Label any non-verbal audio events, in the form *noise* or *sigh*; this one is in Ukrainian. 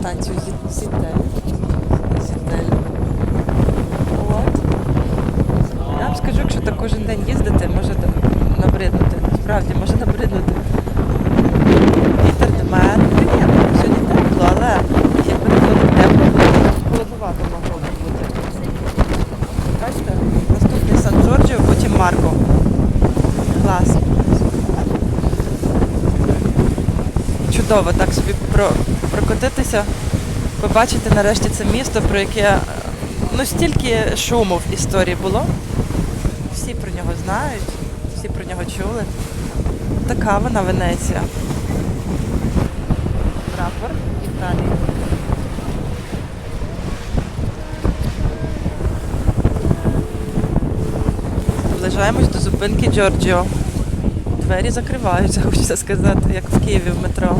станцію Зітель. Я вам скажу, якщо так кожен день їздити, може набриднути. Справді, може набриднути. Вітер немає. Ну, ні, ну, сьогодні тепло, але якби не було тепло, то холодувато могло б бути. Бачите, наступний Сан-Джорджіо, потім Марко. Чудово так собі про, прокотитися, побачити нарешті це місто, про яке е, ну стільки шуму в історії було. Всі про нього знають, всі про нього чули. Така вона Венеція. Прапор Італії. Наближаємось до зупинки Джорджіо. Двері закриваються, *laughs* хочеться сказати, як в Києві в метро.